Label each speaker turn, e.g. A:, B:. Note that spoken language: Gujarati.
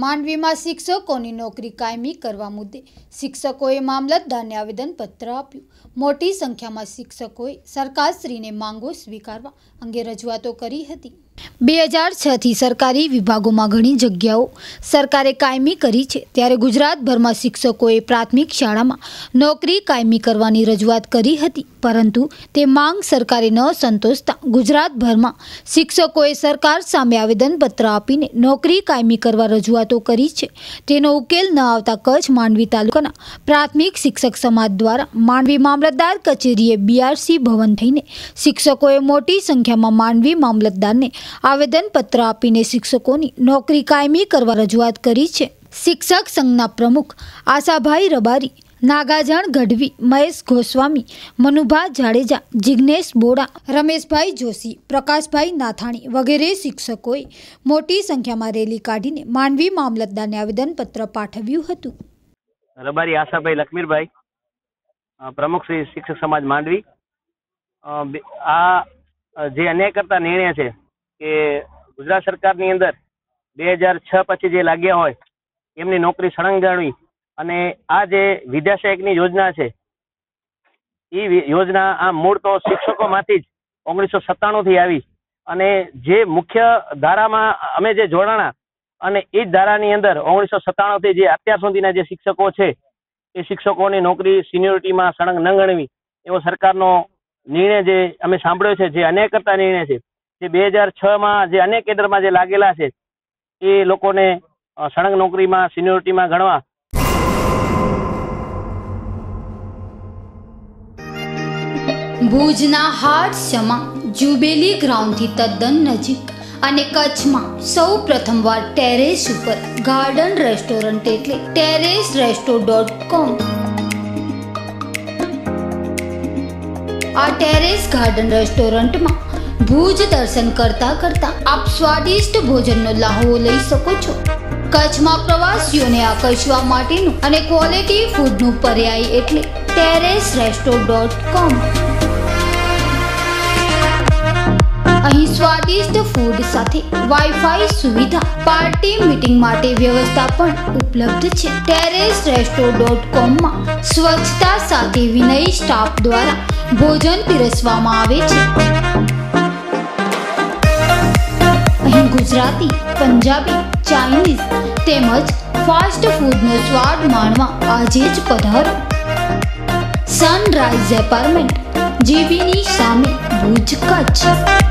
A: માંડવીમાં શિક્ષકોની નોકરી કાયમી કરવા મુદ્દે શિક્ષકોએ મામલતદારને આવેદનપત્ર આપ્યું. મોટી સંખ્યામાં શિક્ષકોએ સરકારશ્રીને માંગો સ્વીકારવા અંગે રજૂઆતો કરી હતી. બે હજાર છથી સરકારી વિભાગોમાં ઘણી જગ્યાઓ સરકારે કાયમી કરી છે. ત્યારે ગુજરાતભરમાં શિક્ષકોએ પ્રાથમિક શાળામાં નોકરી કાયમી કરવાની રજૂઆત કરી હતી. પરંતુ તે માંગ સરકારે ન સંતોષતા ગુજરાતભરમાં શિક્ષકોએ સરકાર સામે આવેદનપત્ર આપીને નોકરી કાયમી કરવા રજૂઆતો કરી છે. તેનો ઉકેલ ન આવતા કચ્છ માંડવી તાલુકાના પ્રાથમિક શિક્ષક સમાજ દ્વારા માંડવી મામલતદાર કચેરીએ બીઆરસી ભવન થઈને શિક્ષકોએ મોટી સંખ્યામાં માંડવી મામલતદારને આવેદનપત્ર આપીને શિક્ષકોની નોકરી કાયમી કરવા રજૂઆત કરી છે. શિક્ષક સંઘના પ્રમુખ આશાભાઈ રબારી, નાગાજણ ગઢવી, મહેશ ગોસ્વામી, મનુભા જાડેજા, જિગ્નેશ બોડા, રમેશભાઈ જોશી, પ્રકાશભાઈ નાથાણી વગેરે શિક્ષકોએ મોટી સંખ્યામાં રેલી કાઢીને માંડવી મામલતદારને આવેદનપત્ર પાઠવ્યું હતું.
B: રબારી, આશાભાઈ, લખમીરભાઈ પ્રમુખ શ્રી શિક્ષક સમાજ માંડવી. આ જે અન્યાય કરતા નિર્ણય છે કે ગુજરાત સરકારની અંદર બે હજાર છ પછી જે લાગ્યા હોય, એમની નોકરી સળંગ જાળવી અને આ જે વિદ્યાસહાયકની યોજના છે એ યોજના આ મૂળ તો શિક્ષકોમાંથી જ ઓગણીસો સત્તાણુંથી આવી અને જે મુખ્ય ધારામાં અમે જે જોડાણા અને એ જ ધારાની અંદર ઓગણીસો સત્તાણુંથી જે અત્યાર સુધીના જે શિક્ષકો છે, એ શિક્ષકોની નોકરી સિનિયોરિટીમાં સળંગ ન ગણવી એવો સરકારનો નિર્ણય જે અમે સાંભળ્યો છે, જે અન્યાય કરતા નિર્ણય છે જે બે હજાર છમાં જે અનેક કેન્દ્રમાં જે લાગેલા છે, એ લોકોને સળંગ નોકરીમાં, સિનિયોરિટીમાં ગણવા.
A: ભુજના હાડસમાં જુબેલી ગ્રાઉન્ડથી તદ્દન નજીક અને કચ્છમાં સૌ પ્રથમવાર ટેરેસ ઉપર ગાર્ડન રેસ્ટોરન્ટ એટલે ટેરેસ રેસ્ટો ડોટ કોમ. આ ટેરેસ ગાર્ડન રેસ્ટોરન્ટમાં ભુજ દર્શન કરતા કરતા આપ સ્વાદિષ્ટ ભોજનનો લાહવો લઈ શકો છો. કચ્છમાં પ્રવાસીઓને આકર્ષવા માટેનું અને ક્વોલિટી ફૂડનું પર્યાય એટલે ટેરેસ રેસ્ટો ડોટ કોમ અહીં સ્વાદિષ્ટ ફૂડ સાથે વાઈફાઈ સુવિધા પાર્ટી મીટિંગ માટે વ્યવસ્થા પણ ઉપલબ્ધ છે. ટેરેસ રેસ્ટો ડોટ કોમમાં સ્વચ્છતા સાથે વિનય સ્ટાફ દ્વારા ભોજન પીરસવામાં આવે છે. ગુજરાતી, પંજાબી, ચાઇનીઝ તેમજ ફાસ્ટ ફૂડનો સ્વાદ માણવા આજે જ પધારો. સનરાઈઝ એપાર્ટમેન્ટ, જીબીની સામે ભુજ કચ્છ.